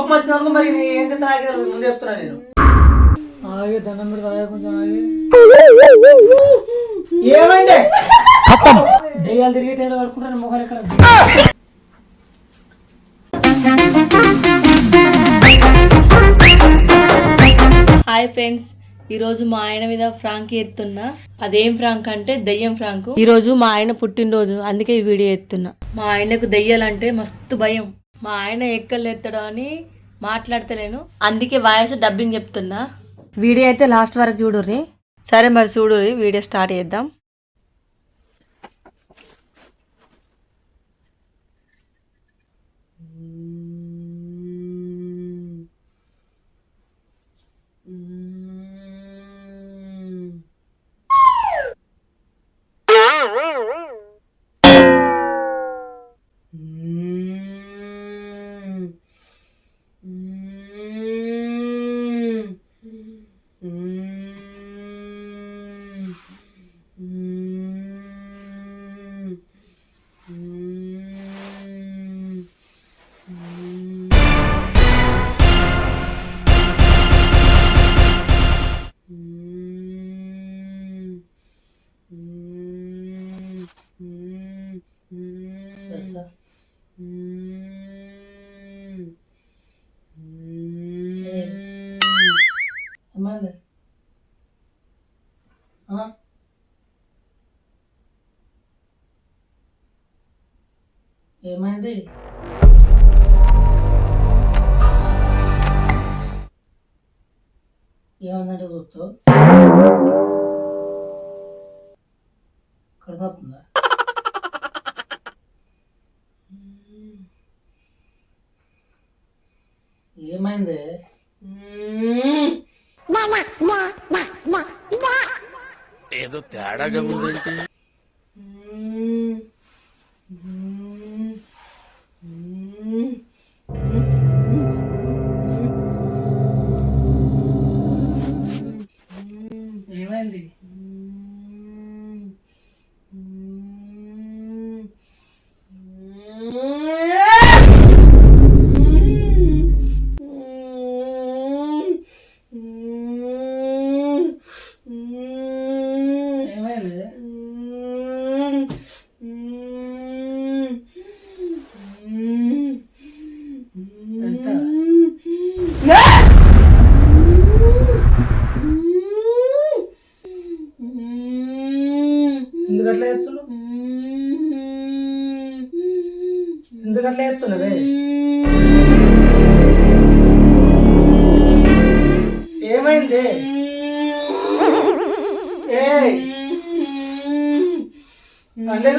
కోపం వచ్చినందుకు మరి ఏం ముందే చెప్తున్నా నేను. ఆగే దండం పెడతా కొంచెం ఆగే. ఏమైంది? దెయ్యాలు తిరిగే కడుకుంటాను ఎక్కడ? హాయ్ ఫ్రెండ్స్ ఈరోజు మా ఆయన మీద ఫ్రాంక్ ఎత్తున్నా. అదేం ఫ్రాంక్ అంటే దెయ్యం ఫ్రాంక్. ఈరోజు మా ఆయన పుట్టినరోజు అందుకే ఈ వీడియో ఎత్తున్నా. మా ఆయనకు దెయ్యాలంటే మస్తు భయం. మా ఆయన ఎక్కలు ఎత్తడం అని మాట్లాడతలేను. అందుకే వాయిస్ డబ్బింగ్ చెప్తున్నా. వీడియో అయితే లాస్ట్ వరకు చూడుర్రి. సరే మరి చూడుర్రి వీడియో స్టార్ట్ చేద్దాం. ఏమైంది? ఏమైందంటే చూస్తూ కడుపుతుందా ఏమైంది ఏమైంది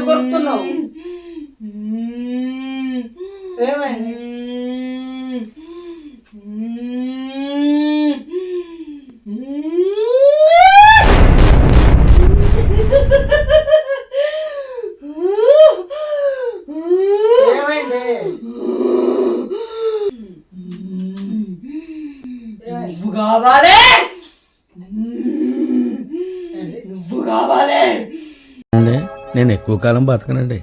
కొరుకుతున్నావు? ఏమైంది ఏమైంది నువ్వు కావాలి నువ్వు కావాలి అండి నేను ఎక్కువ కాలం బతకనండి.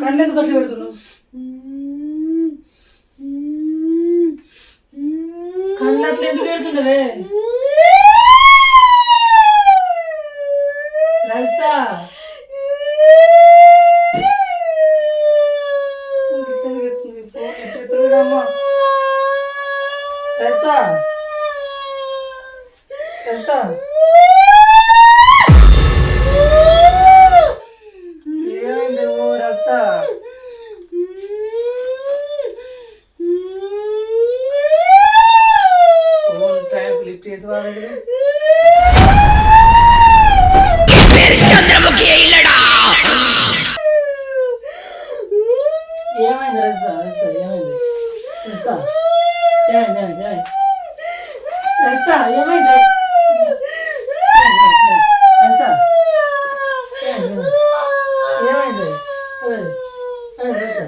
కళ్ళు ఎందుకు అట్లా పెడుతున్నావు? కళ్ళు అట్లా ఎందుకు పెడుతుండవే కేసు లిఫ్ట్ చేసి వాళ్ళకి రెస్తా ఏమైంది ఏమైంది ఏమైంది? ఏమైంది? ఏమైంది ఏమైంది? ఏమైంది? ఏమైంది? రెస్తా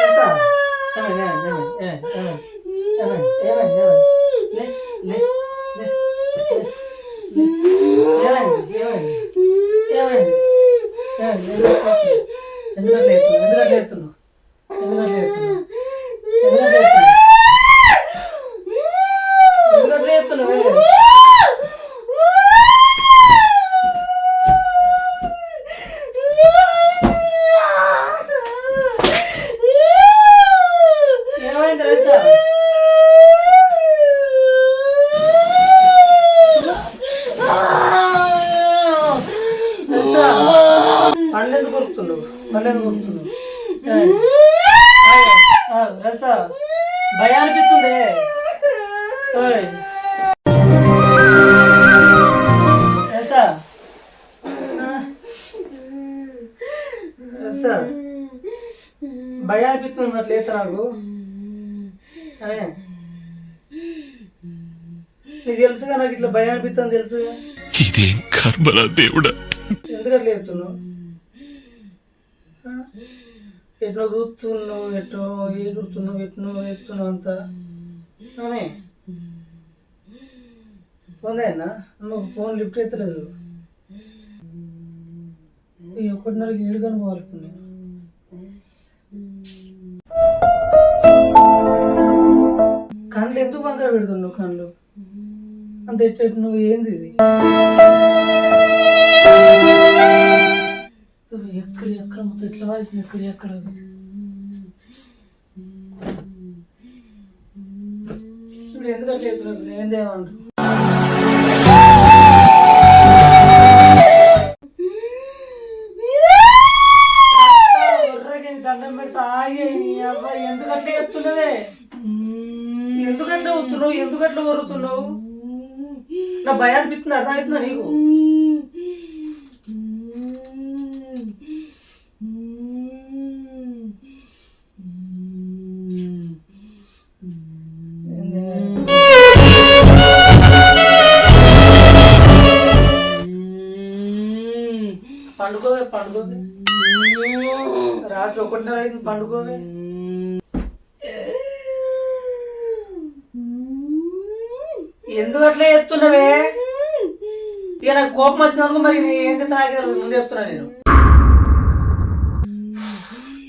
రెస్తా ఏమైంది? ఏమైంది? ఏమైంది? ఏమైంది? ఏమైంది? ఏమైంది లే లే లే ఏమైంది ఏమైంది ఏమైంది ఏమైంది ఎందుకంటే ఎత్తున్నావు ఎందుకంటే ఎత్తున్నావు ఎందుకంటే ఎత్తున్నావు ఎందుకంటే ఎత్తున్నావు ఎందుకంటే ఎత్తున్నావు ఏమైంది రస్తా రస్తా పండ్లెందుకు పండ్లెందుకు కొరుకుతున్నావు రస్తా. భయం అనిపిస్తుంది. ఆ. రస్తా. భయం అనిపిస్తుంది మరి లేత నాకు. నీకు తెలుసుగా నాకు ఇట్లా భయం అనిపిస్తుంది తెలుసుగా? ఇదేం కర్మరా దేవుడా? ఎందుకు అట్లా చెప్తున్నావు? ఎట్నో చూస్తున్నావు ఎట్నో ఎగురుతున్నావు ఎట్నో ఎత్తున్నావు అంతా? అనే పోందేనా నువ్వు ఫోన్ లిఫ్ట్ ఎత్తలేదు. ఈ ఒకటిన్నరకి ఏడు కనుకోవాలి కళ్ళు ఎందుకు వంకర పెడుతున్నావు కళ్ళు? అంత ఎట్ట నువ్వు ఏంది ఇది? ఎక్కడ ఎక్కడ మొత్తం ఎట్లా వాసింది ఎక్కడ ఎక్కడ ఇప్పుడు ఎందుకు అట్లా చెప్తున్నావు ఇప్పుడు ఏం చేయమంటారు? దండం పెడతా ఆగే నీ అబ్బాయి ఎందుకు అట్లా చెప్తున్నవే? ఎందుకు అట్లా ఎందుకు అట్లా వరుతున్నావు నా భయం అనిపిస్తుంది అర్థమవుతుందా నీకు? పండుకోవే పండుకోవే. రాత్రి ఒకటిన్నర అయింది పండుకోవే. ఎందుకు అట్లా చెప్తున్నావే ఇక నాకు కోపం వచ్చినందుకు మరి ఏం చెప్తా నాకు ముందు చెప్తున్నా నేను.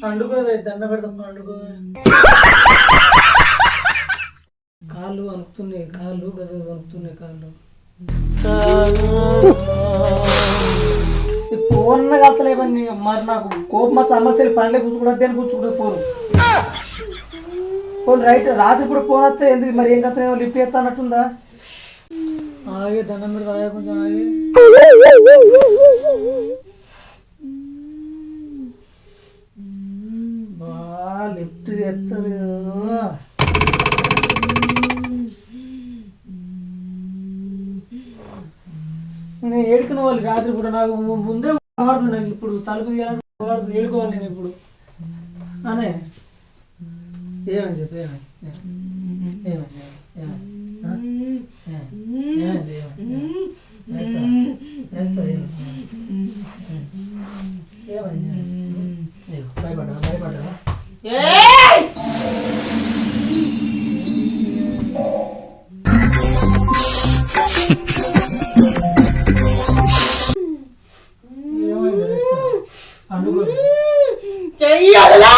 పండుకోవే దండ పెడతాం పండుకోవే. కాళ్ళు అనుకుతున్నాయి కాళ్ళు గజ అనుకుతున్నాయి కాళ్ళు. ఫోన్ కలతలేవన్నీ మరి నాకు కోపం సమస్యలు పనులే కూర్చుకుంటుంది దేని కూర్చుకుంటుంది ఫోన్ ఫోన్ రైట్ రాత్రి ఇప్పుడు ఫోన్ వస్తే ఎందుకు? మరి ఏం కథ? లిఫ్ట్ చేస్తా అన్నట్టుందా? ఆగే దండం ఆగే కొంచెం ఆగే. లిఫ్ట్ చేస్తలేదు నేను ఏడుకున్న వాళ్ళు రాత్రి కూడా నాకు ముందే వాడుతుంది నాకు ఇప్పుడు తలుపు తీయాలంటే వాడుతుంది ఏడుకోవాలి నేను ఇప్పుడు అనే ఏమని చెప్పు ఏమని ఏమని ఏమని భయపడ్డా ఆ? చెయ్యాలా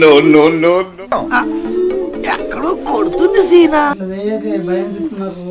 నో నో నో అదేకే భయం నాకు?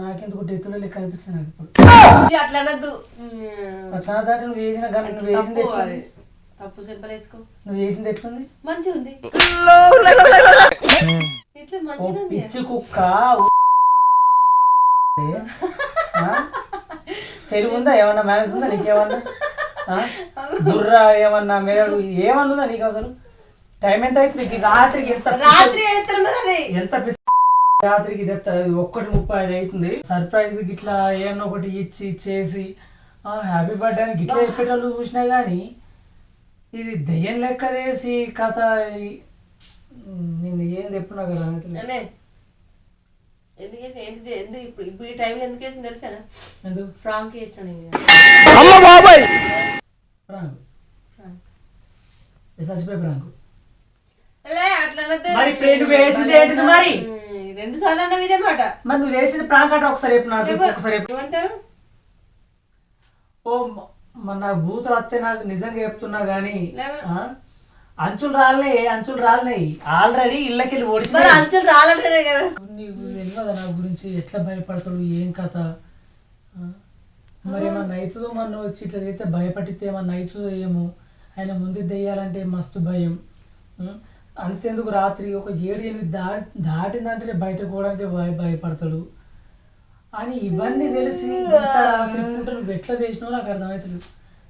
నాకెందుకు డెత్తుడే లెక్క అనిపించింది నాకు ఇప్పుడు. అట్లా అనద్దు. అట్లా దాంట్లో నువ్వు వేసిన గన్ నువ్వు వేసింది తప్పు? అది? తప్పు సింపల్ వేసుకో నువ్వు వేసింది ఎట్లుంది? మంచిగా ఉంది. ఇట్లా ఓ మంచిగా ఉంది? పిచ్చి కుక్క ఆ? తెలుగు ఉందా? ఏమన్నా మేనేజ్ ఉందా నీకేమన్నా? ఆ? బుర్ర ఏమన్నా మేలు? ఏమన్నా ఉందా నీకు అసలు? టైం ఎంత అవుతుంది? ఈ రాత్రికి ఎంత రాత్రి వేస్తారు మరి అది? ఎంత పిచ్చి రాత్రికి తెస్తారు ఒక్కటి ముప్పై ఐదు అవుతుంది. సర్ప్రైజ్ గిట్లా ఏమన్నా ఒకటి ఇచ్చి చేసి హ్యాపీ బర్త్డే అని గిట్లా చెప్పేటోళ్ళు చూసినా కానీ ఇది దెయ్యం లెక్క వేసి కథ నిన్ను ఏం చెప్పున్నా కదా అయితే అనే ఎందుకు వేసి ఏంటిది ఎందుకు ఇప్పుడు ఇప్పుడు ఈ టైంలో ఎందుకు వేసింది తెలుసానా ఎందుకు ఫ్రాంక్ వేసిన నేను. ప్రాంక్ చచ్చిపోయి ప్రాంక్ లే, అట్లా. మరి నువ్వు వేసింది ఏంటిది మరి? రెండు సార్లు అన్నవి ఇదే మాట. మరి నువ్వు వేసింది ప్రాంక్ అంటే ఒకసారి చెప్పు నాకు ఒకసారి చెప్పు. ఏమంటారు? ఓ మ- మన బూతులు వస్తే నాకు నిజంగా చెప్తున్నా లేవ- ఆ? అంచులు రాలినాయి అంచులు రాలినాయి ఆల్రెడీ ఇళ్ళకెళ్ళి మరి ఓడిసినాయి అంచులు రాలంటేనే కదా. నీకు తెలియదా నా గురించి? ఎట్లా భయపడతాడు ఏం కథ? ఆ? మరి ఏమన్నా అవుతుందో మన వచ్చి ఇట్లా చేస్తే భయపడితే ఏమన్నా అవుతుందో ఏమో? ఆయన ముందు దెయ్యాలంటే మస్తు భయం. ఉం? అంతేందుకు రాత్రి? ఒక ఏడు ఎనిమిది దా దాటిందంటే బయటకు పోవడానికి భయ భయపడతాడు. అని ఇవన్నీ తెలిసి ఇంత రాత్రి పూట నువ్వు ఎట్లా చేసినావో నాకు అర్థమవుతలేదు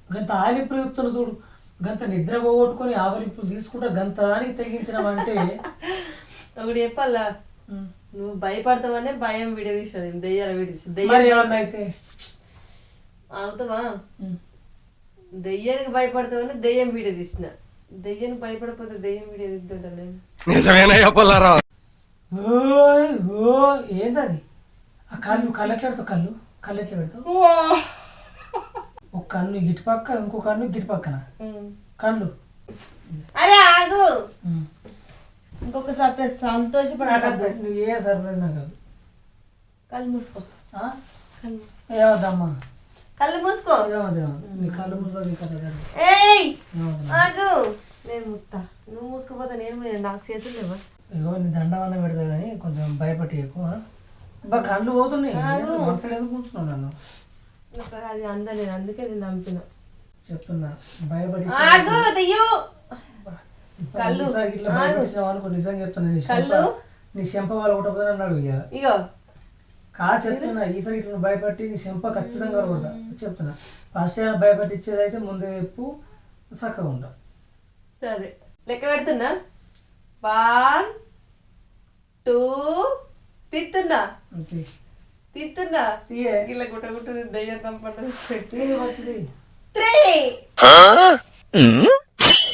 గంత ఆలిపులు చెప్తున్నా చూడు గంత నిద్ర పోగొట్టుకొని ఆవలింపులు తీసుకుంటా గంత దానికి తెగించినామంటే ఒకటి చెప్పాలా. నువ్వు భయపడతావనే భయం విడదీసాను నేను దెయ్యాలు విడదీసి దెయ్యం అయితే అవుతావా. దెయ్యానికి భయపడతావని దెయ్యం వీడియో తీసిన దెయ్యానికి భయపడకపోతే దెయ్యం వీడియో తీద్దుంటా నేను నిజమేనయ్యా పుల్లారావు? ఓయ్ ఓ ఏందది? ఆ కళ్ళు కళ్ళు ఎట్లా పెడతావు కళ్ళు? కళ్ళు ఎట్లా పెడతావు ఒక కన్ను ఇటు పక్క ఇంకో కన్ను గిటు పక్కన. కళ్ళు. అరే ఆగు. ఇంకొక సర్ప్రైజ్ సంతోషపడదు నువ్వు ఏ సర్ప్రైజ్ నాకు కాదు. కళ్ళు మూసుకో. ఆ? కళ్ళు. మూసుకో కళ్ళు. ఏయ్! ఏమొద్దు. ఆగు. నేను ముత్తా. నువ్వు మూసుకోపోతే నేను నాకు చేతులు లేవా? ఇగో నీ దండవన్న పెడతా కానీ కొంచెం భయపడి ఎక్కువ. బా కళ్ళు పోతున్నాయి. మనసులో నన్ను? అది అందలేదు. అందుకే నేను నమ్మిన. చెప్తున్నా. భయపడి ఆగు దెయ్యం! కళ్ళు. ఇట్లా నిజంగా చెప్తున్నా. నీ కళ్ళు. చెంప వాళ్ళు ఒకటి అన్నాడు ఇక. ఇగో. కా చెప్తున్నా ఈసారి ఇట్లా భయపట్టి నీ చెంప ఖచ్చితంగా కొడతా చెప్తున్నా. ఫస్ట్ టైం భయపట్టి ఇచ్చేది అయితే ముందే చెప్పు చక్కగా ఉంటా. సరే. లెక్క పెడుతున్నా. వన్ టూ తిత్తున్నా. తిత్తున్నా. ఇలా గుట్ట గుట్ట దయ్యం వస్తుంది త్రీ.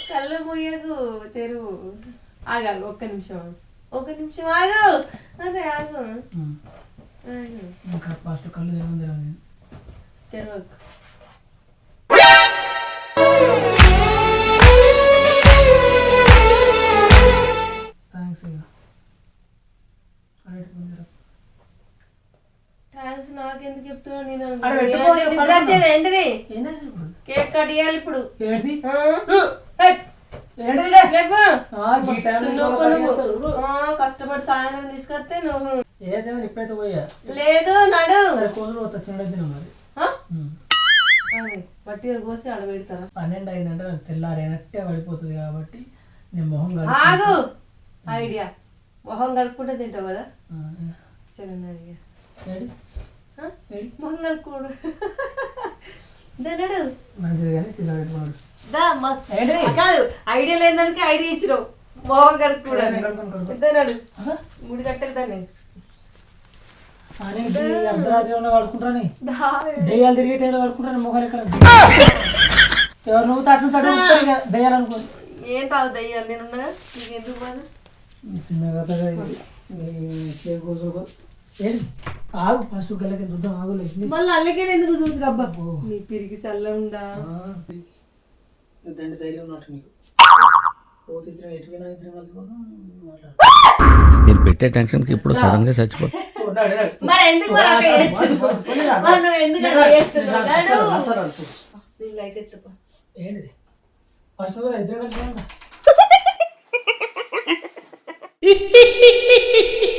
కళ్ళు మూయకు తెరువు ఆగాగు ఒక్క నిమిషం. ఒక్క నిమిషం ఆగు. ఉం. ఆగు. ఇంకా ఫస్ట్ కళ్ళు థ్యాంక్స్ ఇక. థ్యాంక్స్ నాకెందుకు చెప్తున్నావు? నేను ఏంటిది కేక్ కట్ చేయాలి ఇప్పుడు. ఏంటిది? కష్టపడి సాయంత్రం తీసుకొస్తే నువ్వు ఏదైనా ఇప్పుడైతే పోయా? లేదు నడు. సరే కోతులు పోతా తినడం మరి. మట్టిగా కోసి ఆడ పెడతారా? పన్నెండు అయిందంటే నాకు తెల్లారైనట్టే పడిపోతుంది కాబట్టి నేను మొహం ఆగు! కడుక్కుంటా. ఐడియా. మొహం కలుపుకుంటే తింటావు కదా? సరే అడిగా? మొహం కలుపుకోడు నడు. మంచిది కానీ తీసుకెట్టుకోడు కాదు ఐడియా లేదానికి ఐడియా ఇచ్చినావు. మొహం కలుపుకోవడానికి కడుక్కోను, కడుక్కోను. ఇద్దరు ఆహా. ముడి కట్టేది దాన్ని. అని ఈ అర్ధరాత్రి ఏమన్నా కడుకుంటారని దెయ్యాలు తిరిగే టైంలో కడుకుంటారని మొహాలు ఎక్కడ? ఎవరు నువ్వు తాటి నుంచి అడుగు దెయ్యాలు అనుకో. ఏం రాదు దయ్యాలు నేను నీకు ఎందుకు బాధ? చిన్న. ఏంటి? ఆగు ఫస్ట్ గల్లకి చూద్దాం ఆగులేదు మళ్ళీ అల్లకెళ్ళి ఎందుకు చూసి రబ్బా నీ పిరిగి చల్ల ఉండా దండి ధైర్యం ఉన్నట్టు నీకు. మీరు పెట్టే టెన్షన్కి ఇప్పుడు సడన్గా చచ్చిపోతా ఓ, డాడీ, డాడీ. మరి ఎందుకు మరి అట్లా చేస్తున్నావు? పోనీ రా. మరి నువ్వు ఎందుకు అట్లా చేస్తున్నావు? అసలు- నడు. అసలు అసలు. నీకు లైట్ ఎత్తుకో. ఏంటిది ఫస్ట్ నువ్వు ఇద్దరు కలిసి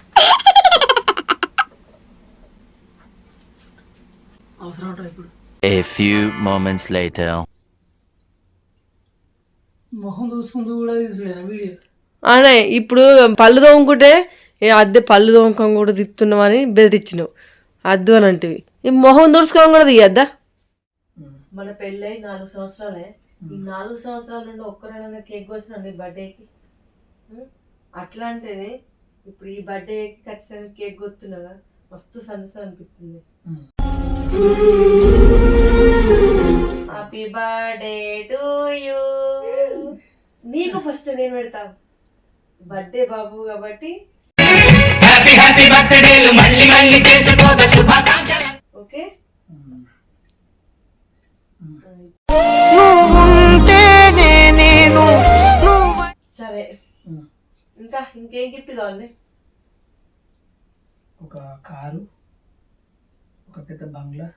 అవసరం ఇప్పుడు? A few moments later. మొహం చూసుకుంటూ కూడా తీసుడేనా వీడియో? అనే ఇప్పుడు పళ్ళు తోముకుంటే ఏ అద్దె పళ్ళు తోముకం కూడా తిత్తున్నామని బెదిరించినావు. అద్దు అని అంటివి. ఈ మొహం తుడుచుకోవడం కూడా తీయద్దా? మన పెళ్ళై నాలుగు సంవత్సరాలే. ఈ నాలుగు సంవత్సరాల నుండి ఒక్కరైనా కేక్ కోసిన నీ బర్త్డేకి. అట్లాంటిది ఇప్పుడు ఈ బర్త్డేకి ఖచ్చితంగా కేక్ కొత్తున్నాగా మస్తు సంతోషం అనిపిస్తుంది. హ్యాపీ బర్త్డే టు యూ నీకు ఫస్ట్ నేను పెడతా. బర్త్డే బాబు కాబట్టి. ఓకే సరే. ఇంకా ఇంకేం గిఫ్ట్ కావాలి? ఒక కారు. ఒక పెద్ద బంగ్లా.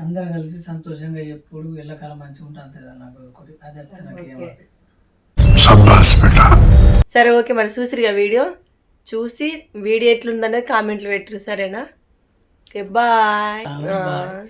అందరం కలిసి సంతోషంగా ఎప్పుడు ఎల్లకాలం మంచిగా ఉంటా అంతే కదా నాకు ఒకటి. అది చెప్తే నాకు ఏమవుతుంది సరే ఓకే మరి చూసిరుగా వీడియో? చూసి వీడియో ఎట్లుందనేది కామెంట్లు పెట్టరు సరేనా? Okay bye. బాయ్.